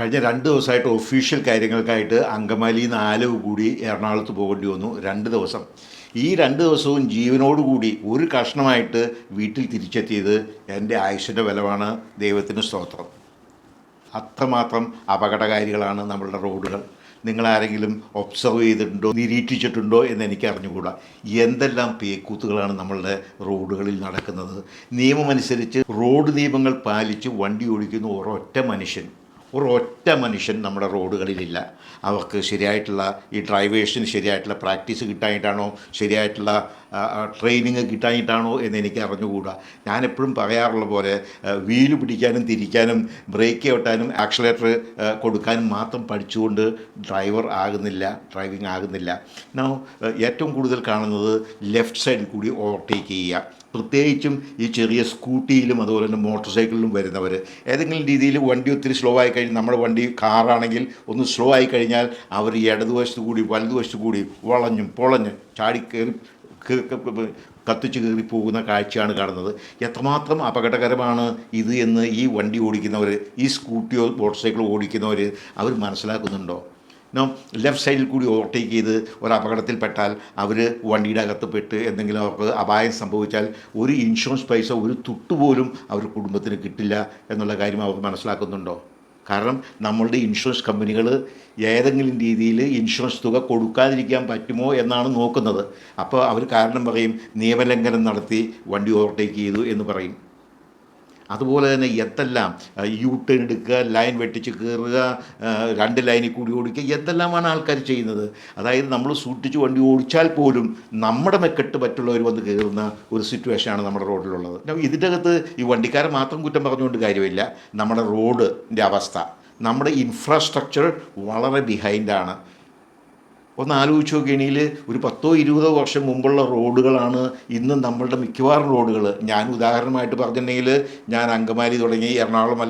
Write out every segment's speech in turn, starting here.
കഴിഞ്ഞ രണ്ട് ദിവസമായിട്ട് ഒഫീഷ്യൽ കാര്യങ്ങൾക്കായിട്ട് അങ്കമാലി നിന്ന് ആലവ് കൂടി എറണാകുളത്ത് പോകേണ്ടി വന്നു. രണ്ട് ദിവസം. ഈ രണ്ട് ദിവസവും ജീവനോടുകൂടി ഒരു കഷ്ണമായിട്ട് വീട്ടിൽ തിരിച്ചെത്തിയത് എന്റെ ആയുഷിന്റെ ബലമാണ്. ദൈവത്തിന് സ്തോത്രം. അത്രമാത്രം അപകടകാരികളാണ് നമ്മളുടെ റോഡുകൾ. നിങ്ങളാരെങ്കിലും ഒബ്സർവ് ചെയ്തിട്ടുണ്ടോ നിരീക്ഷിച്ചിട്ടുണ്ടോ എന്ന് എനിക്ക് അറിഞ്ഞുകൂടാ എന്തെല്ലാം പേക്കൂത്തുകളാണ് നമ്മളുടെ റോഡുകളിൽ നടക്കുന്നത്. നിയമമനുസരിച്ച് റോഡ് നിയമങ്ങൾ പാലിച്ച് വണ്ടി ഓടിക്കുന്ന ഒരൊറ്റ മനുഷ്യൻ ഒരൊറ്റ മനുഷ്യൻ നമ്മുടെ റോഡുകളിലില്ല. അവർക്ക് ശരിയായിട്ടുള്ള ഈ ഡ്രൈവേഴ്സിന് ശരിയായിട്ടുള്ള പ്രാക്ടീസ് കിട്ടാനായിട്ടാണോ ശരിയായിട്ടുള്ള ട്രെയിനിങ് കിട്ടാനായിട്ടാണോ എന്ന് എനിക്ക് അറിഞ്ഞുകൂടാ. ഞാനെപ്പോഴും പറയാറുള്ള പോലെ വീൽ പിടിക്കാനും തിരിക്കാനും ബ്രേക്ക് ഒട്ടാനും ആക്സിലേറ്റർ കൊടുക്കാനും മാത്രം പഠിച്ചുകൊണ്ട് ഡ്രൈവർ ആകുന്നില്ല ഡ്രൈവിംഗ് ആകുന്നില്ല. നോ ഏറ്റവും കൂടുതൽ കാണുന്നത് ലെഫ്റ്റ് സൈഡിൽ കൂടി ഓവർടേക്ക് ചെയ്യുക. പ്രത്യേകിച്ചും ഈ ചെറിയ സ്കൂട്ടിയിലും അതുപോലെ തന്നെ മോട്ടോർ സൈക്കിളിലും വരുന്നവർ ഏതെങ്കിലും രീതിയിൽ വണ്ടി ഒത്തിരി സ്ലോ ആയി കഴിഞ്ഞ് നമ്മുടെ വണ്ടി കാറാണെങ്കിൽ ഒന്ന് സ്ലോ ആയി കഴിഞ്ഞാൽ അവർ ഇടതുവശത്ത് കൂടി വലതുവശത്ത് കൂടി വളഞ്ഞും പൊളഞ്ഞും ചാടി കയറി കേ- ക- ക- കത്തിച്ച് കയറി പോകുന്ന കാഴ്ചയാണ് കാണുന്നത്. എത്രമാത്രം അപകടകരമാണ് ഇത് എന്ന് ഈ വണ്ടി ഓടിക്കുന്നവർ ഈ സ്കൂട്ടിയോ മോട്ടോർ സൈക്കിളോ ഓടിക്കുന്നവർ അവർ മനസ്സിലാക്കുന്നുണ്ടോ? ലെഫ്റ്റ് സൈഡിൽ കൂടി ഓവർടേക്ക് ചെയ്ത് ഒരു അപകടത്തിൽപ്പെട്ടാൽ അവർ വണ്ടിയുടെ അകത്ത് പെട്ട് എന്തെങ്കിലും അവർക്ക് അപായം സംഭവിച്ചാൽ ഒരു ഇൻഷുറൻസ് പൈസ ഒരു തുട്ടുപോലും അവർ കുടുംബത്തിന് കിട്ടില്ല എന്നുള്ള കാര്യം അവർ മനസ്സിലാക്കുന്നുണ്ടോ? കാരണം നമ്മളുടെ ഇൻഷുറൻസ് കമ്പനികൾ ഏതെങ്കിലും രീതിയിൽ ഇൻഷുറൻസ് തുക കൊടുക്കാതിരിക്കാൻ പറ്റുമോ എന്നാണ് നോക്കുന്നത്. അപ്പോൾ അവർ കാരണം പറയും നിയമലംഘനം നടത്തി വണ്ടി ഓവർടേക്ക് ചെയ്തു എന്ന് പറയും. അതുപോലെ തന്നെ എന്തെല്ലാം യൂ ടേൺ എടുക്കുക ലൈൻ വെട്ടിച്ച് കയറുക രണ്ട് ലൈനിൽ കൂടി ഓടിക്കുക എന്തെല്ലാമാണ് ആൾക്കാർ ചെയ്യുന്നത്? അതായത് നമ്മൾ സൂക്ഷിച്ച് വണ്ടി ഓടിച്ചാൽ പോലും നമ്മുടെ മെക്കെട്ട് മറ്റുള്ളവർ വന്ന് കയറുന്ന ഒരു സിറ്റുവേഷനാണ് നമ്മുടെ റോഡിലുള്ളത്. ഇതിന്റെ അകത്ത് ഈ വണ്ടിക്കാരെ മാത്രം കുറ്റം പറഞ്ഞുകൊണ്ട് കാര്യമില്ല. നമ്മുടെ റോഡിന്റെ അവസ്ഥ നമ്മുടെ ഇൻഫ്രാസ്ട്രക്ചർ വളരെ ബിഹൈൻഡാണ് ഒന്ന് ആലോചിച്ച് നോക്കിയാണെങ്കിൽ ഒരു പത്തോ ഇരുപതോ വർഷം മുമ്പുള്ള റോഡുകളാണ് ഇന്ന് നമ്മളുടെ മിക്കവാറും റോഡുകൾ. ഞാൻ ഉദാഹരണമായിട്ട് പറഞ്ഞിട്ടുണ്ടെങ്കിൽ ഞാൻ അങ്കമാലി തുടങ്ങി എറണാകുളം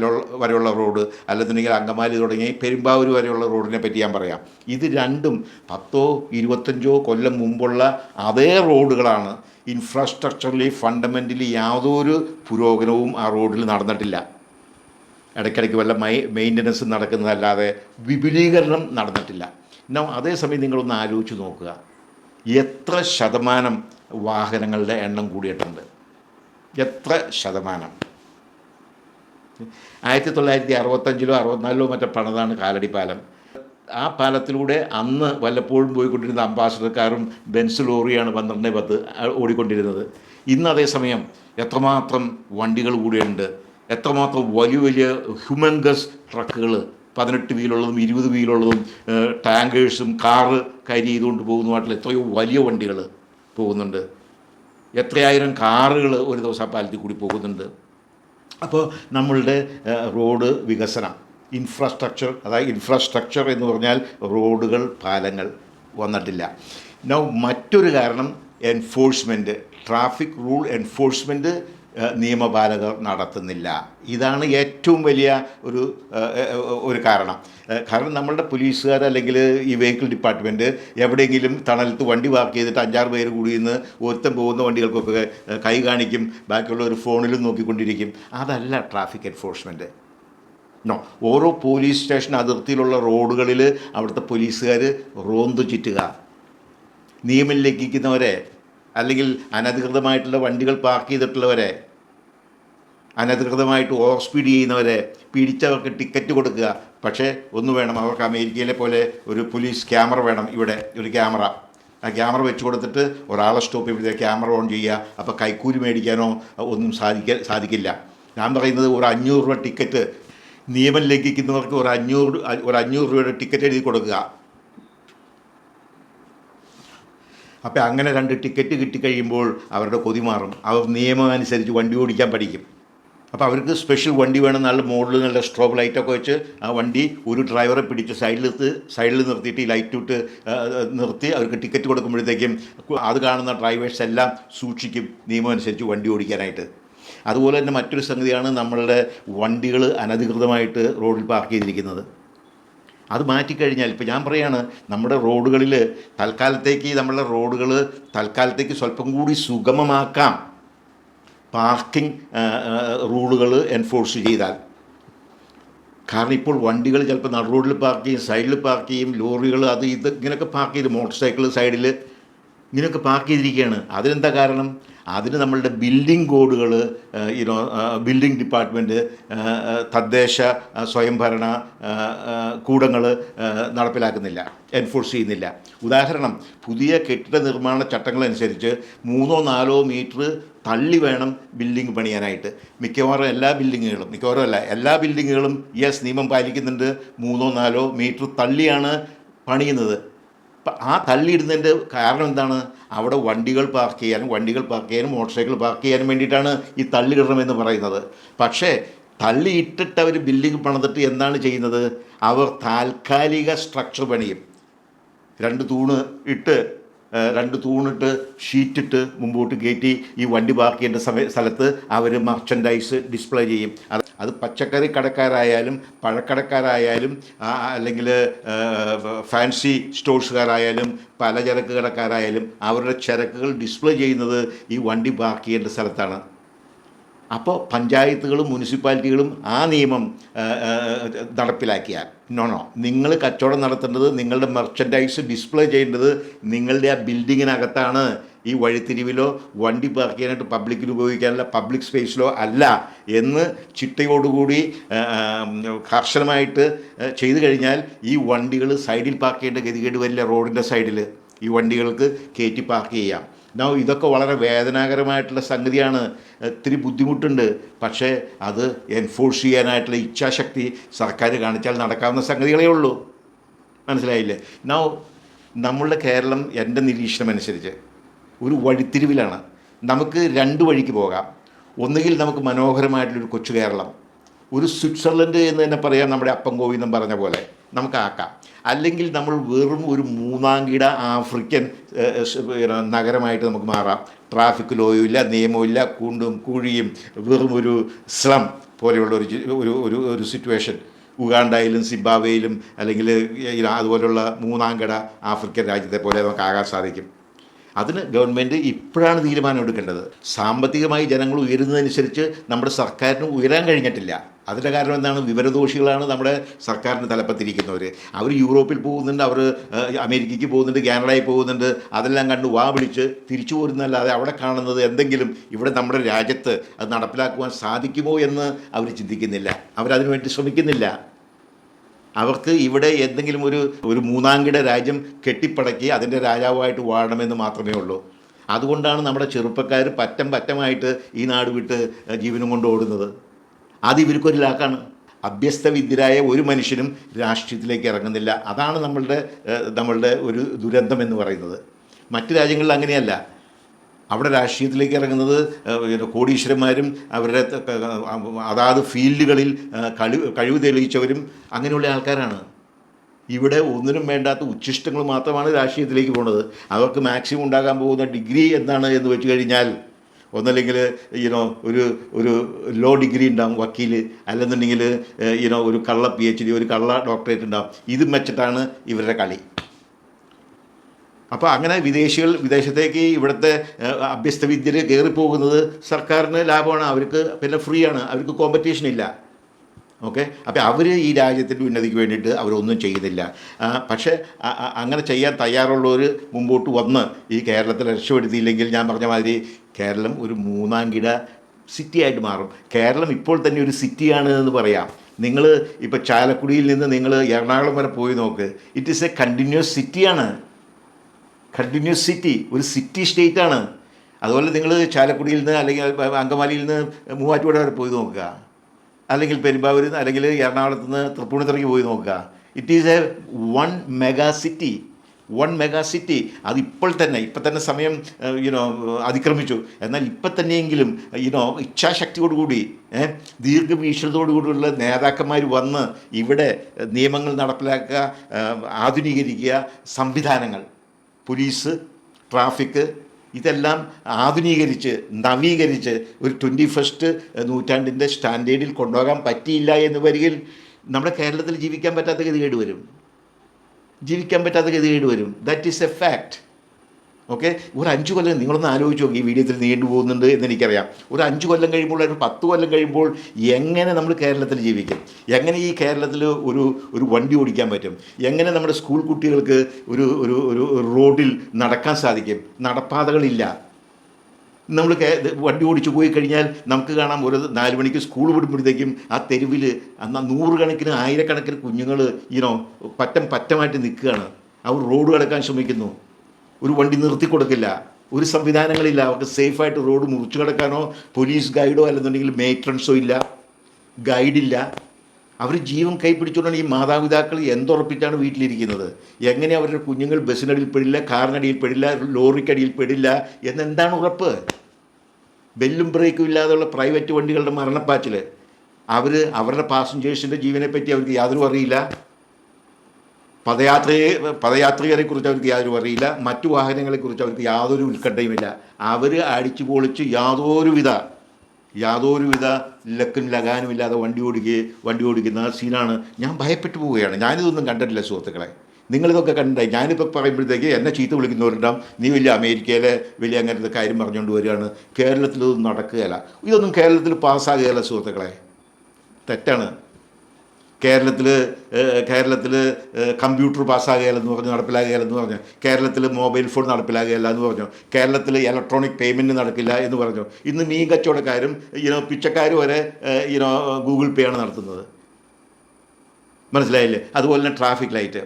വരെയുള്ള റോഡ് അല്ലെന്നുണ്ടെങ്കിൽ അങ്കമാലി തുടങ്ങി പെരുമ്പാവൂർ വരെയുള്ള റോഡിനെ പറ്റി ഞാൻ പറയാം. ഇത് രണ്ടും പത്തോ ഇരുപത്തഞ്ചോ കൊല്ലം മുമ്പുള്ള അതേ റോഡുകളാണ് ഇൻഫ്രാസ്ട്രക്ചറിൽ ഫണ്ടമെന്റലി യാതൊരു പുരോഗമനവും ആ റോഡിൽ നടന്നിട്ടില്ല. ഇടയ്ക്കിടയ്ക്ക് വല്ല മൈ മെയിന്റനൻസ് നടക്കുന്നതല്ലാതെ വിപുലീകരണം നടന്നിട്ടില്ല. അതേസമയം നിങ്ങളൊന്ന് ആലോചിച്ച് നോക്കുക. എത്ര ശതമാനം വാഹനങ്ങളുടെ എണ്ണം കൂടിയിട്ടുണ്ട്? എത്ര ശതമാനം? ആയിരത്തി തൊള്ളായിരത്തി അറുപത്തഞ്ചിലോ അറുപത്തിനാലിലോ മറ്റോ പണിതാണ് കാലടി പാലം. ആ പാലത്തിലൂടെ അന്ന് വല്ലപ്പോഴും പോയിക്കൊണ്ടിരുന്ന അംബാസഡർ കാറും ബെൻസ് ലോറിയാണ് പന്ത്രണ്ട് പത്ത് ഓടിക്കൊണ്ടിരുന്നത്. ഇന്ന് അതേസമയം എത്രമാത്രം വണ്ടികൾ കൂടിയുണ്ട്? എത്രമാത്രം വലിയ വലിയ ഹ്യൂമൻഗസ് ട്രക്കുകൾ പതിനെട്ട് വീലുള്ളതും ഇരുപത് വീലുള്ളതും ടാങ്കേഴ്സും കാറ് കരി ചെയ്തുകൊണ്ട് പോകുന്നതുമായിട്ടുള്ള എത്രയോ വലിയ വണ്ടികൾ പോകുന്നുണ്ട്. എത്രയായിരം കാറുകൾ ഒരു ദിവസം പാലത്തിൽ കൂടി പോകുന്നുണ്ട്. അപ്പോൾ നമ്മളുടെ റോഡ് വികസനം ഇൻഫ്രാസ്ട്രക്ചർ അതായത് ഇൻഫ്രാസ്ട്രക്ചർ എന്ന് പറഞ്ഞാൽ റോഡുകൾ പാലങ്ങൾ വന്നിട്ടില്ല. നൗ മറ്റൊരു കാരണം എൻഫോഴ്സ്മെന്റ് ട്രാഫിക് റൂൾ എൻഫോഴ്സ്മെന്റ് നിയമപാലകർ നടത്തുന്നില്ല. ഇതാണ് ഏറ്റവും വലിയ ഒരു ഒരു കാരണം. കാരണം നമ്മളുടെ പോലീസുകാർ അല്ലെങ്കിൽ ഈ വെഹിക്കിൾ ഡിപ്പാർട്ട്മെന്റ് എവിടെയെങ്കിലും തണലത്ത് വണ്ടി പാർക്ക് ചെയ്തിട്ട് അഞ്ചാറ് പേര് കൂടി നിന്ന് ഒരുത്തം പോകുന്ന വണ്ടികൾക്കൊക്കെ കൈ കാണിക്കും ബാക്കിയുള്ള ഒരു ഫോണിലും നോക്കിക്കൊണ്ടിരിക്കും. അതല്ല ട്രാഫിക് എൻഫോഴ്സ്മെന്റ് നോ ഓരോ പോലീസ് സ്റ്റേഷൻ അതിർത്തിയിലുള്ള റോഡുകളിൽ അവിടുത്തെ പോലീസുകാർ റോന്തു ചുറ്റുക. നിയമം ലംഘിക്കുന്നവരെ അല്ലെങ്കിൽ അനധികൃതമായിട്ടുള്ള വണ്ടികൾ പാർക്ക് ചെയ്തിട്ടുള്ളവരെ അനധികൃതമായിട്ട് ഓവർ സ്പീഡ് ചെയ്യുന്നവരെ പിടിച്ചവർക്ക് ടിക്കറ്റ് കൊടുക്കുക. പക്ഷേ ഒന്ന് വേണം. അവർക്ക് അമേരിക്കയിലെ പോലെ ഒരു പോലീസ് ക്യാമറ വേണം. ഇവിടെ ഒരു ക്യാമറ ആ ക്യാമറ വെച്ച് കൊടുത്തിട്ട് ഒരാളെ സ്റ്റോപ്പ് ചെയ്യുമ്പോൾ ക്യാമറ ഓൺ ചെയ്യുക. അപ്പോൾ കൈക്കൂലി മേടിക്കാനോ ഒന്നും സാധിക്ക സാധിക്കില്ല. ഞാൻ പറയുന്നത് ഒരു അഞ്ഞൂറ് രൂപ ടിക്കറ്റ് നിയമം ലംഘിക്കുന്നവർക്ക് ഒരു അഞ്ഞൂറ് ഒരു അഞ്ഞൂറ് രൂപയുടെ ടിക്കറ്റ് എഴുതി കൊടുക്കുക. അപ്പോൾ അങ്ങനെ രണ്ട് ടിക്കറ്റ് കിട്ടിക്കഴിയുമ്പോൾ അവരുടെ കൊതി മാറും. അവർ നിയമം അനുസരിച്ച് വണ്ടി ഓടിക്കാൻ പഠിക്കും. അപ്പോൾ അവർക്ക് സ്പെഷ്യൽ വണ്ടി വേണം നല്ല മോഡൽ നല്ല സ്ട്രോബ് ലൈറ്റൊക്കെ വെച്ച് ആ വണ്ടി ഒരു ഡ്രൈവറെ പിടിച്ച് സൈഡിലെത്ത് സൈഡിൽ നിർത്തിയിട്ട് ഈ ലൈറ്റ് ഇട്ട് നിർത്തി അവർക്ക് ടിക്കറ്റ് കൊടുക്കുമ്പോഴത്തേക്കും അത് കാണുന്ന ഡ്രൈവേഴ്സ് എല്ലാം സൂക്ഷിക്കും നിയമം അനുസരിച്ച് വണ്ടി ഓടിക്കാനായിട്ട്. അതുപോലെ തന്നെ മറ്റൊരു സംഗതിയാണ് നമ്മളുടെ വണ്ടികൾ അനധികൃതമായിട്ട് റോഡിൽ പാർക്ക് ചെയ്തിരിക്കുന്നത്. അത് മാറ്റിക്കഴിഞ്ഞാൽ ഇപ്പോൾ ഞാൻ പറയുകയാണ് നമ്മുടെ റോഡുകളിൽ തൽക്കാലത്തേക്ക് നമ്മളുടെ റോഡുകൾ തൽക്കാലത്തേക്ക് സ്വല്പം കൂടി സുഗമമാക്കാം. പാർക്കിംഗ് റൂളുകൾ എൻഫോഴ്സ് ചെയ്താൽ. കാരണം ഇപ്പോൾ വണ്ടികൾ ചിലപ്പോൾ നടുറോഡിൽ പാർക്ക് ചെയ്യും സൈഡിൽ പാർക്ക് ചെയ്യും ലോറികൾ അത് ഇത് ഇങ്ങനെയൊക്കെ പാർക്ക് ചെയ്ത് മോട്ടോർ സൈക്കിൾ സൈഡിൽ ഇങ്ങനെയൊക്കെ പാർക്ക് ചെയ്തിരിക്കുകയാണ്. അതിനെന്താ കാരണം? അതിന് നമ്മളുടെ ബിൽഡിംഗ് കോഡുകൾ യുനോ ബിൽഡിംഗ് ഡിപ്പാർട്ട്മെന്റ് തദ്ദേശ സ്വയംഭരണ കൂടങ്ങൾ നടപ്പിലാക്കുന്നില്ല എൻഫോഴ്സ് ചെയ്യുന്നില്ല. ഉദാഹരണം പുതിയ കെട്ടിട നിർമ്മാണ ചട്ടങ്ങളനുസരിച്ച് മൂന്നോ നാലോ മീറ്റർ തള്ളി വേണം ബിൽഡിംഗ് പണിയാനായിട്ട്. മിക്കവാറും എല്ലാ ബിൽഡിങ്ങുകളും മിക്കവാറും അല്ല എല്ലാ ബിൽഡിങ്ങുകളും യെസ് നിയമം പാലിക്കുന്നുണ്ട്. മൂന്നോ നാലോ മീറ്റർ തള്ളിയാണ് പണിയുന്നത്. ആ തള്ളിയിടുന്നതിന്റെ കാരണം എന്താണ്? അവിടെ വണ്ടികൾ പാർക്ക് ചെയ്യാനും വണ്ടികൾ പാർക്ക് ചെയ്യാനും മോട്ടോർ സൈക്കിൾ പാർക്ക് ചെയ്യാനും വേണ്ടിയിട്ടാണ് ഈ തള്ളിയിടണമെന്ന് പറയുന്നത്. പക്ഷേ തള്ളിയിട്ടിട്ട് അവർ ബിൽഡിംഗ് പണിതിട്ട് എന്താണ് ചെയ്യുന്നത്? അവർ താൽക്കാലിക സ്ട്രക്ചർ പണിയും. രണ്ട് തൂണ് ഇട്ട് രണ്ട് തൂണിട്ട് ഷീറ്റിട്ട് മുമ്പോട്ട് കയറ്റി ഈ വണ്ടി പാർക്ക് ചെയ്യേണ്ട സമയ സ്ഥലത്ത് അവർ മർച്ചൻഡൈസ് ഡിസ്പ്ലേ ചെയ്യും. അത് അത് പച്ചക്കറി കടക്കാരായാലും പഴക്കടക്കാരായാലും അല്ലെങ്കിൽ ഫാൻസി സ്റ്റോഴ്സുകാരായാലും പലചരക്ക് കടക്കാരായാലും അവരുടെ ചരക്കുകൾ ഡിസ്പ്ലേ ചെയ്യുന്നത് ഈ വണ്ടി പാർക്ക് ചെയ്യേണ്ട സ്ഥലത്താണ്. അപ്പോൾ പഞ്ചായത്തുകളും മുനിസിപ്പാലിറ്റികളും ആ നിയമം നടപ്പിലാക്കിയാൽ. നോ നോ നിങ്ങൾ കച്ചവടം നടത്തേണ്ടത് നിങ്ങളുടെ മെർച്ചൻഡൈസ് ഡിസ്പ്ലേ ചെയ്യേണ്ടത് നിങ്ങളുടെ ആ ബിൽഡിങ്ങിനകത്താണ് ഈ വഴിത്തിരിവിലോ വണ്ടി പാർക്ക് ചെയ്യാനായിട്ട് പബ്ലിക്കിൽ ഉപയോഗിക്കാനുള്ള പബ്ലിക് സ്പേസിലോ അല്ല എന്ന് ചിട്ടയോടുകൂടി കർശനമായിട്ട് ചെയ്തു കഴിഞ്ഞാൽ ഈ വണ്ടികൾ സൈഡിൽ പാർക്ക് ചെയ്യേണ്ട ഗതികേട് വരില്ല റോഡിന്റെ സൈഡിൽ ഈ വണ്ടികൾക്ക് കയറ്റി പാർക്ക് ചെയ്യാം. നോ ഇതൊക്കെ വളരെ വേദനാകരമായിട്ടുള്ള സംഗതിയാണ്. ഒത്തിരി ബുദ്ധിമുട്ടുണ്ട്. പക്ഷേ അത് എൻഫോഴ്സ് ചെയ്യാനായിട്ടുള്ള ഇച്ഛാശക്തി സർക്കാർ കാണിച്ചാൽ നടക്കാവുന്ന സംഗതികളേ ഉള്ളൂ. മനസ്സിലായില്ലേ? നൗ നമ്മളുടെ കേരളം എന്റെ നിരീക്ഷണമനുസരിച്ച് ഒരു വഴിത്തിരിവിലാണ്. നമുക്ക് രണ്ട് വഴിക്ക് പോകാം. ഒന്നുകിൽ നമുക്ക് മനോഹരമായിട്ടുള്ളൊരു കൊച്ചു കേരളം. ഒരു സ്വിറ്റ്സർലൻഡ് എന്ന് തന്നെ പറയാം നമ്മുടെ അപ്പം ഗോവിന്ദം പറഞ്ഞ പോലെ. നമുക്ക് ആക്കാം അല്ലെങ്കിൽ നമ്മൾ വെറും ഒരു മൂന്നാം കിട ആഫ്രിക്കൻ നഗരമായിട്ട് നമുക്ക് മാറാം. ട്രാഫിക് ലോയും ഇല്ല നിയമവും ഇല്ല കുണ്ടും കുഴിയും വെറും ഒരു സ്ലം പോലെയുള്ള ഒരു ഒരു ഒരു ഒരു സിറ്റുവേഷൻ. ഉഗാണ്ടയിലും സിംബാബ്വേയിലും അല്ലെങ്കിൽ അതുപോലെയുള്ള മൂന്നാം കിട ആഫ്രിക്കൻ രാജ്യത്തെ പോലെ നമുക്ക് ആകാൻ സാധിക്കും. അതിന് ഗവൺമെന്റ് ഇപ്പോഴാണ് തീരുമാനം എടുക്കേണ്ടത്. സാമ്പത്തികമായി ജനങ്ങൾ ഉയരുന്നതനുസരിച്ച് നമ്മുടെ സർക്കാരിന് ഉയരാൻ കഴിഞ്ഞിട്ടില്ല. അതിന്റെ കാരണം എന്താണ്? വിവരദോഷികളാണ് നമ്മുടെ സർക്കാരിന് തലപ്പത്തിരിക്കുന്നവർ അവർ യൂറോപ്പിൽ പോകുന്നുണ്ട് അവർ അമേരിക്കയ്ക്ക് പോകുന്നുണ്ട് കാനഡയിൽ പോകുന്നുണ്ട്. അതെല്ലാം കണ്ട് വാ വിളിച്ച് തിരിച്ചു പോരുന്നല്ലാതെ അവിടെ കാണുന്നത് എന്തെങ്കിലും ഇവിടെ നമ്മുടെ രാജ്യത്ത് അത് നടപ്പിലാക്കുവാൻ സാധിക്കുമോ എന്ന് അവർ ചിന്തിക്കുന്നില്ല. അവരതിനു വേണ്ടി ശ്രമിക്കുന്നില്ല. അവർക്ക് ഇവിടെ എന്തെങ്കിലും ഒരു ഒരു മൂന്നാംകിട രാജ്യം കെട്ടിപ്പടക്കി അതിന്റെ രാജാവായിട്ട് വാഴണമെന്ന് മാത്രമേ ഉള്ളൂ. അതുകൊണ്ടാണ് നമ്മുടെ ചെറുപ്പക്കാർ പറ്റം പറ്റമായിട്ട് ഈ നാട് വിട്ട് ജീവനം കൊണ്ട് ഓടുന്നത്. അത് ഇവർക്കൊരു ലാക്കാണ്. അഭ്യസ്തവിദ്യരായ ഒരു മനുഷ്യനും രാഷ്ട്രീയത്തിലേക്ക് ഇറങ്ങുന്നില്ല. അതാണ് നമ്മളുടെ നമ്മളുടെ ഒരു ദുരന്തം എന്ന് പറയുന്നത്. മറ്റ് രാജ്യങ്ങളിൽ അങ്ങനെയല്ല. അവിടെ രാഷ്ട്രീയത്തിലേക്ക് ഇറങ്ങുന്നത് കോടീശ്വരന്മാരും അവരുടെ അതാത് ഫീൽഡുകളിൽ കഴി കഴിവ് തെളിയിച്ചവരും അങ്ങനെയുള്ള ആൾക്കാരാണ്. ഇവിടെ ഒന്നിനും വേണ്ടാത്ത ഉച്ഛിഷ്ടങ്ങൾ മാത്രമാണ് രാഷ്ട്രീയത്തിലേക്ക് പോകുന്നത് അവർക്ക് മാക്സിമം ഉണ്ടാകാൻ പോകുന്ന ഡിഗ്രി എന്താണ് എന്ന് വെച്ച് കഴിഞ്ഞാൽ ഒന്നല്ലെങ്കിൽ യുനോ ഒരു ഒരു ലോ ഡിഗ്രി ഉണ്ടാവും വക്കീൽ അല്ലെന്നുണ്ടെങ്കിൽ യുനോ ഒരു കള്ള പി എച്ച് ഡി ഒരു കള്ള ഡോക്ടറേറ്റ് ഉണ്ടാവും. ഇത് വെച്ചിട്ടാണ് ഇവരുടെ കളി. അപ്പോൾ അങ്ങനെ വിദേശികൾ വിദേശത്തേക്ക് ഇവിടുത്തെ അഭ്യസ്ത വിദ്യർ കയറിപ്പോകുന്നത് സർക്കാരിന് ലാഭമാണ്. അവർക്ക് പിന്നെ ഫ്രീ ആണ്. അവർക്ക് കോമ്പറ്റീഷൻ ഇല്ല. ഓക്കെ അപ്പോൾ അവർ ഈ രാജ്യത്തിന്റെ ഉന്നതിക്ക് വേണ്ടിയിട്ട് അവരൊന്നും ചെയ്യുന്നില്ല. പക്ഷേ അങ്ങനെ ചെയ്യാൻ തയ്യാറുള്ളവർ മുമ്പോട്ട് വന്ന് ഈ കേരളത്തിൽ രക്ഷപ്പെടുത്തിയില്ലെങ്കിൽ ഞാൻ പറഞ്ഞ മാതിരി കേരളം ഒരു മൂന്നാം കിട സിറ്റി ആയിട്ട് മാറും. കേരളം ഇപ്പോൾ തന്നെ ഒരു സിറ്റിയാണ് എന്ന് പറയാം. നിങ്ങൾ ഇപ്പോൾ ചാലക്കുടിയിൽ നിന്ന് നിങ്ങൾ എറണാകുളം വരെ പോയി നോക്ക്. ഇറ്റ് ഈസ് എ കണ്ടിന്യൂസ് സിറ്റിയാണ് കണ്ടിന്യൂസ് സിറ്റി ഒരു സിറ്റി സ്റ്റേറ്റ് ആണ്. അതുപോലെ നിങ്ങൾ ചാലക്കുടിയിൽ നിന്ന് അല്ലെങ്കിൽ അങ്കമാലിയിൽ നിന്ന് മൂവാറ്റുപുഴ വരെ പോയി നോക്കുക. അല്ലെങ്കിൽ പെരുമ്പാവൂരിൽ നിന്ന് അല്ലെങ്കിൽ എറണാകുളത്ത് നിന്ന് തൃപ്പൂണിത്തുറയ്ക്ക് പോയി നോക്കുക. It is a one mega city one mega city അത് ഇപ്പോൾ തന്നെ ഇപ്പം തന്നെ സമയം യുനോ അതിക്രമിച്ചു. എന്നാൽ ഇപ്പം തന്നെയെങ്കിലും യുനോ ഇച്ഛാശക്തിയോടുകൂടി ദീർഘവീക്ഷണത്തോടുകൂടിയുള്ള നേതാക്കന്മാർ വന്ന് ഇവിടെ നിയമങ്ങൾ നടപ്പിലാക്കുക ആധുനീകരിക്കുക സംവിധാനങ്ങൾ പോലീസ് ട്രാഫിക് ഇതെല്ലാം ആധുനീകരിച്ച് നവീകരിച്ച് ഒരു ട്വന്റി ഫസ്റ്റ് നൂറ്റാണ്ടിന്റെ സ്റ്റാൻഡേർഡിൽ കൊണ്ടുപോകാൻ പറ്റിയില്ല എന്ന് വരികിൽ നമ്മുടെ കേരളത്തിൽ ജീവിക്കാൻ പറ്റാത്ത ഗതികേട് വരും. ജീവിക്കാൻ പറ്റാത്ത ഗതികേട് വരും. That is a fact okay ഒരു അഞ്ച് കൊല്ലം നിങ്ങളൊന്ന് ആലോചിച്ച് നോക്കി ഈ വീഡിയോത്തിൽ നീണ്ടു പോകുന്നുണ്ട് എന്ന് എനിക്കറിയാം. ഒരു അഞ്ച് കൊല്ലം കഴിയുമ്പോൾ ഒരു പത്ത് കൊല്ലം കഴിയുമ്പോൾ എങ്ങനെ നമ്മൾ കേരളത്തിൽ ജീവിക്കും? എങ്ങനെ ഈ കേരളത്തിൽ ഒരു ഒരു വണ്ടി ഓടിക്കാൻ പറ്റും? എങ്ങനെ നമ്മുടെ സ്കൂൾ കുട്ടികൾക്ക് ഒരു ഒരു ഒരു റോഡിൽ നടക്കാൻ സാധിക്കും? നടപ്പാതകളില്ല. നമ്മൾ വണ്ടി ഓടിച്ചു പോയി കഴിഞ്ഞാൽ നമുക്ക് കാണാം ഒരു നാല് മണിക്ക് സ്കൂൾ വിടുമ്പോഴത്തേക്കും ആ തെരുവിൽ അന്ന് നൂറുകണക്കിന് ആയിരക്കണക്കിന് കുഞ്ഞുങ്ങൾ ഈനോ പറ്റം പറ്റമായിട്ട് നിൽക്കുകയാണ്. അവർ റോഡ് കടക്കാൻ ശ്രമിക്കുന്നു. ഒരു വണ്ടി നിർത്തി കൊടുക്കില്ല. ഒരു സംവിധാനങ്ങളില്ല. അവർക്ക് സേഫായിട്ട് റോഡ് മുറിച്ചു കിടക്കാനോ പോലീസ് ഗൈഡോ അല്ലെന്നുണ്ടെങ്കിൽ മേറ്റൻസോ ഇല്ല. ഗൈഡില്ല അവർ ജീവൻ കൈപ്പിടിച്ചുകൊണ്ടാണ് ഈ മാതാപിതാക്കൾ എന്തുറപ്പിച്ചാണ് വീട്ടിലിരിക്കുന്നത്? എങ്ങനെ അവരുടെ കുഞ്ഞുങ്ങൾ ബസ്സിനടിയിൽ പെടില്ല കാറിനടിയിൽ പെടില്ല ലോറിക്കടിയിൽ പെടില്ല എന്നെന്താണ് ഉറപ്പ്? ബെല്ലും ബ്രേക്കും ഇല്ലാതെയുള്ള പ്രൈവറ്റ് വണ്ടികളുടെ മരണപ്പാച്ചിൽ അവർ അവരുടെ പാസഞ്ചേഴ്സിന്റെ ജീവനെപ്പറ്റി അവർക്ക് യാതൊരു അറിയില്ല. പദയാത്രയെ പദയാത്രികരെ കുറിച്ച് അവർക്ക് യാതൊരു അറിയില്ല. മറ്റു വാഹനങ്ങളെക്കുറിച്ച് അവർക്ക് യാതൊരു ഉത്കണ്ഠയുമില്ല. അവർ അടിച്ചു പൊളിച്ച് യാതൊരുവിധ യാതൊരുവിധ ലക്കും ലകാനും ഇല്ലാതെ വണ്ടി ഓടിക്കുക വണ്ടി ഓടിക്കുന്ന സീനാണ് ഞാൻ ഭയപ്പെട്ടു പോവുകയാണ്. ഞാനിതൊന്നും കണ്ടിട്ടില്ല സുഹൃത്തുക്കളെ. നിങ്ങളിതൊക്കെ കണ്ടിട്ടായി ഞാനിപ്പോൾ പറയുമ്പോഴത്തേക്ക് എന്നെ ചീത്ത വിളിക്കുന്നവരുണ്ടാവും. നീ വലിയ അമേരിക്കയിലെ വലിയ അങ്ങനത്തെ കാര്യം പറഞ്ഞുകൊണ്ട് വരികയാണ്. കേരളത്തിലൊന്നും നടക്കുകയില്ല. ഇതൊന്നും കേരളത്തിൽ പാസ്സാകുകയില്ല സുഹൃത്തുക്കളെ. തെറ്റാണ്. കേരളത്തിൽ കേരളത്തിൽ കമ്പ്യൂട്ടർ പാസ്സാകുകയില്ലെന്ന് പറഞ്ഞു നടപ്പിലാകുകയില്ലെന്ന് പറഞ്ഞു. കേരളത്തിൽ മൊബൈൽ ഫോൺ നടപ്പിലാകുകയില്ല എന്ന് പറഞ്ഞു. കേരളത്തിൽ ഇലക്ട്രോണിക് പേയ്മെന്റ് നടക്കില്ല എന്ന് പറഞ്ഞു. ഇന്ന് മീൻ കച്ചവടക്കാരും ഇനോ പിച്ചക്കാരും വരെ ഇനോ ഗൂഗിൾ പേ ആണ് നടത്തുന്നത്. മനസ്സിലായില്ലേ? അതുപോലെ തന്നെ ട്രാഫിക് ലൈറ്റ്.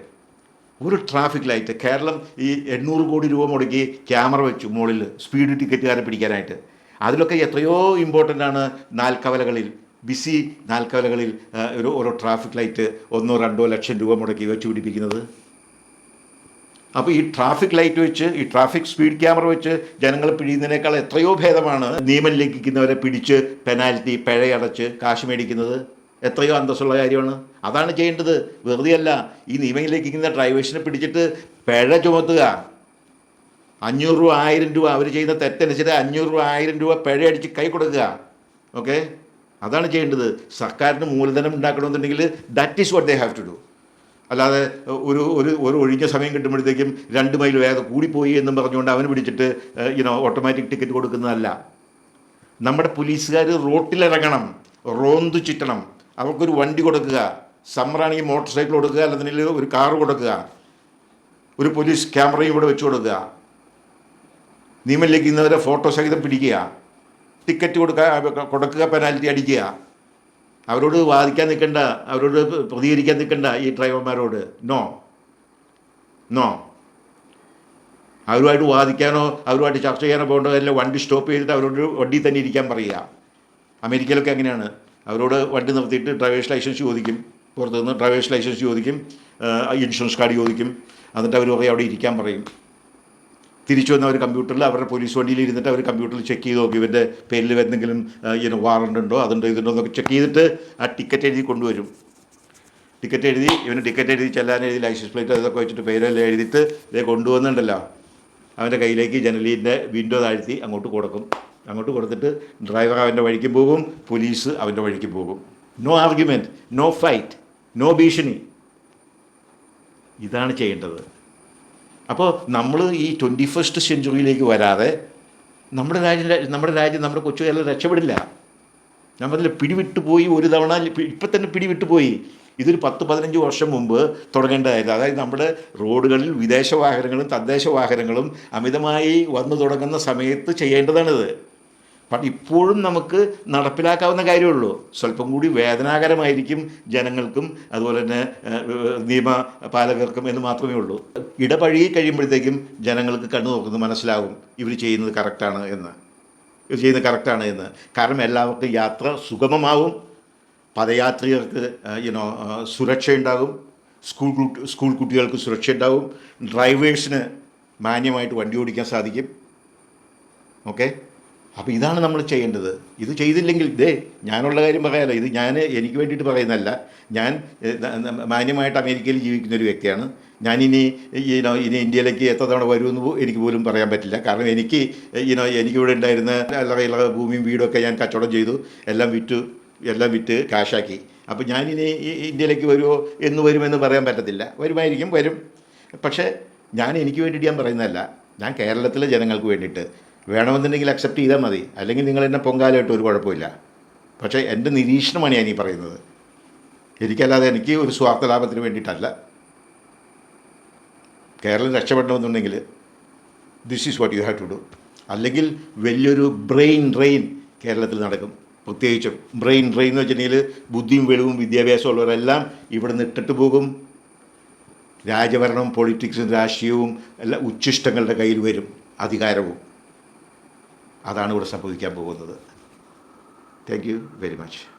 ഒരു ട്രാഫിക് ലൈറ്റ്. കേരളം ഈ എണ്ണൂറ് കോടി രൂപ മുടക്കി ക്യാമറ വെച്ചു മുകളിൽ സ്പീഡ് ടിക്കറ്റുകാരെ പിടിക്കാനായിട്ട്. അതിലൊക്കെ എത്രയോ ഇമ്പോർട്ടന്റ് ആണ് നാൽക്കവലകളിൽ. ബിസി നാൽക്കവലകളിൽ ആ, ഒരു ഓരോ ട്രാഫിക് ലൈറ്റ് ഒന്നോ രണ്ടോ ലക്ഷം രൂപ മുടക്കി വെച്ച് പിടിപ്പിക്കുന്നത് അപ്പോൾ ഈ ട്രാഫിക് ലൈറ്റ് വെച്ച് ഈ ട്രാഫിക് സ്പീഡ് ക്യാമറ വെച്ച് ജനങ്ങൾ പിഴിയുന്നതിനേക്കാൾ എത്രയോ ഭേദമാണ് നിയമം ലംഘിക്കുന്നവരെ പിടിച്ച് പെനാൽറ്റി പിഴയടച്ച് കാശ് മേടിക്കുന്നത്. എത്രയോ അന്തസ്സുള്ള കാര്യമാണ്. അതാണ് ചെയ്യേണ്ടത്. വെറുതെയല്ല ഈ നിയമം ലംഘിക്കുന്ന ഡ്രൈവേഴ്സിനെ പിടിച്ചിട്ട് പിഴ ചുമത്തുക. അഞ്ഞൂറ് രൂപ ആയിരം രൂപ അവർ ചെയ്യുന്ന തെറ്റനുസരിച്ച് അഞ്ഞൂറ് രൂപ ആയിരം രൂപ പിഴയടിച്ച് കൈ കൊടുക്കുക. ഓക്കെ? അതാണ് ചെയ്യേണ്ടത്. സർക്കാരിന് മൂലധനം ഉണ്ടാക്കണമെന്നുണ്ടെങ്കിൽ that is what they have to do അല്ലാതെ ഒരു ഒരു ഒരു ഒഴിഞ്ഞ സമയം കിട്ടുമ്പോഴത്തേക്കും രണ്ട് മൈൽ വേഗം കൂടിപ്പോയി എന്നും പറഞ്ഞുകൊണ്ട് അവന് പിടിച്ചിട്ട് യുനോ ഓട്ടോമാറ്റിക് ടിക്കറ്റ് കൊടുക്കുന്നതല്ല. നമ്മുടെ പോലീസുകാർ റോട്ടിലിറങ്ങണം റോന്തു ചുറ്റണം. അവർക്കൊരു വണ്ടി കൊടുക്കുക. സമ്മറാണെങ്കിൽ മോട്ടോർ സൈക്കിൾ കൊടുക്കുക. അല്ലെന്നുണ്ടെങ്കിൽ ഒരു കാർ കൊടുക്കുക. ഒരു പോലീസ് ക്യാമറയും ഇവിടെ വെച്ച് കൊടുക്കുക. നിയമം ലംഘിക്കുന്നവരെ ഫോട്ടോ സഹിതം പിടിക്കുക. ടിക്കറ്റ് കൊടുക്കുക കൊടുക്കുക പെനാൽറ്റി അടിക്കുക. അവരോട് വാദിക്കാൻ നിൽക്കണ്ട അവരോട് പ്രതികരിക്കാൻ നിൽക്കണ്ട ഈ ഡ്രൈവർമാരോട്. നോ നോ അവരുമായിട്ട് വാദിക്കാനോ അവരുമായിട്ട് ചർച്ച ചെയ്യാനോ പോകേണ്ടോ അല്ല വണ്ടി സ്റ്റോപ്പ് ചെയ്തിട്ട് അവരോട് വണ്ടി തന്നെ ഇരിക്കാൻ പറയുക. അമേരിക്കയിലൊക്കെ അങ്ങനെയാണ്. അവരോട് വണ്ടി നിർത്തിയിട്ട് ഡ്രൈവേഴ്സ് ലൈസൻസ് ചോദിക്കും. പുറത്തുനിന്ന് ഡ്രൈവേഴ്സ് ലൈസൻസ് ചോദിക്കും. ഇൻഷുറൻസ് കാർഡ് ചോദിക്കും. എന്നിട്ട് അവർ പറയും അവിടെ ഇരിക്കാൻ പറയും. തിരിച്ചു വന്ന ഒരു കമ്പ്യൂട്ടറിൽ അവരുടെ പോലീസ് വണ്ടിയിൽ ഇരുന്നിട്ട് അവർ കമ്പ്യൂട്ടറിൽ ചെക്ക് ചെയ്ത് നോക്കി. ഇവന്റെ പേരിൽ എന്തെങ്കിലും ഇങ്ങനെ വാറണ്ട് ഉണ്ടോ അതുണ്ടോ ഇതുണ്ടോ എന്നൊക്കെ ചെക്ക് ചെയ്തിട്ട് ആ ടിക്കറ്റ് എഴുതി കൊണ്ടുവരും. ടിക്കറ്റ് എഴുതി ഇവന് ടിക്കറ്റ് എഴുതി ചെല്ലാൻ എഴുതി ലൈസൻസ് പ്ലേറ്റ് അതൊക്കെ വെച്ചിട്ട് പേരെല്ലാം എഴുതിയിട്ട് ഇതേ കൊണ്ടുവന്നിട്ടുണ്ടല്ലോ. അവന്റെ കയ്യിലേക്ക് ജനലീന്റെ വിൻഡോ താഴ്ത്തി അങ്ങോട്ട് കൊടുക്കും. അങ്ങോട്ട് കൊടുത്തിട്ട് ഡ്രൈവർ അവന്റെ വഴിക്ക് പോകും പോലീസ് അവന്റെ വഴിക്ക് പോകും. No argument no fight no ഭീഷണി. ഇതാണ് ചെയ്യേണ്ടത്. അപ്പോൾ നമ്മൾ ഈ ട്വന്റി ഫസ്റ്റ് സെഞ്ചുറിയിലേക്ക് വരാതെ നമ്മുടെ രാജ്യം നമ്മുടെ രാജ്യം നമ്മുടെ കൊച്ചു കേരളം രക്ഷപ്പെടില്ല. നമ്മളതിൽ പിടിവിട്ട് പോയി ഒരു തവണ ഇപ്പം തന്നെ പിടിവിട്ട് പോയി. ഇതൊരു പത്ത് പതിനഞ്ച് വർഷം മുമ്പ് തുടങ്ങേണ്ടതായിരുന്നു. അതായത് നമ്മുടെ റോഡുകളിൽ വിദേശ വാഹനങ്ങളും തദ്ദേശ വാഹനങ്ങളും അമിതമായി വന്നു തുടങ്ങുന്ന സമയത്ത് ചെയ്യേണ്ടതാണിത്. പക്ഷെ ഇപ്പോഴും നമുക്ക് നടപ്പിലാക്കാവുന്ന കാര്യമുള്ളൂ. സ്വല്പം കൂടി വേദനാകരമായിരിക്കും ജനങ്ങൾക്കും അതുപോലെ തന്നെ നിയമ നിയമപാലകർക്കും എന്ന് മാത്രമേ ഉള്ളൂ. ഇടപഴകി കഴിയുമ്പോഴത്തേക്കും ജനങ്ങൾക്ക് കണ്ണു നോക്കുന്നത് മനസ്സിലാവും. ഇവർ ചെയ്യുന്നത് കറക്റ്റാണ് എന്ന്. ഇവർ ചെയ്യുന്നത് കറക്റ്റാണ് എന്ന്. കാരണം എല്ലാവർക്കും യാത്ര സുഗമമാവും. പദയാത്രികർക്ക് യുനോ സുരക്ഷയുണ്ടാകും. സ്കൂൾ സ്കൂൾ കുട്ടികൾക്ക് സുരക്ഷ ഉണ്ടാവും ഡ്രൈവേഴ്സിന് മാന്യമായിട്ട് വണ്ടി ഓടിക്കാൻ സാധിക്കും. ഓക്കെ? അപ്പോൾ ഇതാണ് നമ്മൾ ചെയ്യേണ്ടത്. ഇത് ചെയ്തില്ലെങ്കിൽ ദേ ഞാനുള്ള കാര്യം പറയാമല്ലോ ഇത് ഞാൻ എനിക്ക് വേണ്ടിയിട്ട് പറയുന്നതല്ല. ഞാൻ മാന്യമായിട്ട് അമേരിക്കയിൽ ജീവിക്കുന്ന ഒരു വ്യക്തിയാണ്. ഞാനിനി ഈനോ ഇനി ഇന്ത്യയിലേക്ക് എത്ര തവണ വരുമെന്ന് എനിക്ക് പോലും പറയാൻ പറ്റില്ല. കാരണം എനിക്ക് ഈനോ എനിക്കിവിടെ ഉണ്ടായിരുന്ന അല്ലറ ഇല്ലറ ഭൂമിയും വീടൊക്കെ ഞാൻ കച്ചവടം ചെയ്തു. എല്ലാം വിറ്റു എല്ലാം വിറ്റ് കാശാക്കി. അപ്പോൾ ഞാനിനി ഇന്ത്യയിലേക്ക് വരുമോ എന്ന് വരുമെന്ന് പറയാൻ പറ്റത്തില്ല. വരുമായിരിക്കും വരും. പക്ഷേ ഞാൻ എനിക്ക് വേണ്ടിയിട്ട് ഞാൻ പറയുന്നതല്ല. ഞാൻ കേരളത്തിലെ ജനങ്ങൾക്ക് വേണ്ടിയിട്ട്. വേണമെന്നുണ്ടെങ്കിൽ അക്സെപ്റ്റ് ചെയ്താൽ മതി. അല്ലെങ്കിൽ നിങ്ങൾ എന്നെ പൊങ്കാലായിട്ട് ഒരു കുഴപ്പമില്ല. പക്ഷേ എന്റെ നിരീക്ഷണമാണ് ഞാൻ ഈ പറയുന്നത്. എനിക്കല്ലാതെ എനിക്ക് ഒരു സ്വാർത്ഥ ലാഭത്തിന് വേണ്ടിയിട്ടല്ല. Keralam രക്ഷപ്പെടണമെന്നുണ്ടെങ്കിൽ this is what you have to do അല്ലെങ്കിൽ വലിയൊരു ബ്രെയിൻ ഡ്രെയിൻ കേരളത്തിൽ നടക്കും. പ്രത്യേകിച്ചും ബ്രെയിൻ ഡ്രെയിൻ എന്ന് വെച്ചിട്ടുണ്ടെങ്കിൽ ബുദ്ധിയും വെളിവും വിദ്യാഭ്യാസവും ഉള്ളവരെല്ലാം ഇവിടെ നിട്ടിട്ട് പോകും. രാജഭരണവും പൊളിറ്റിക്സും രാഷ്ട്രീയവും എല്ലാ ഉച്ഛിഷ്ടങ്ങളുടെ കയ്യിൽ വരും. അധികാരവും. അതാണ് ഇവിടെ സംഭവിക്കാൻ പോകുന്നത്. Thank you very much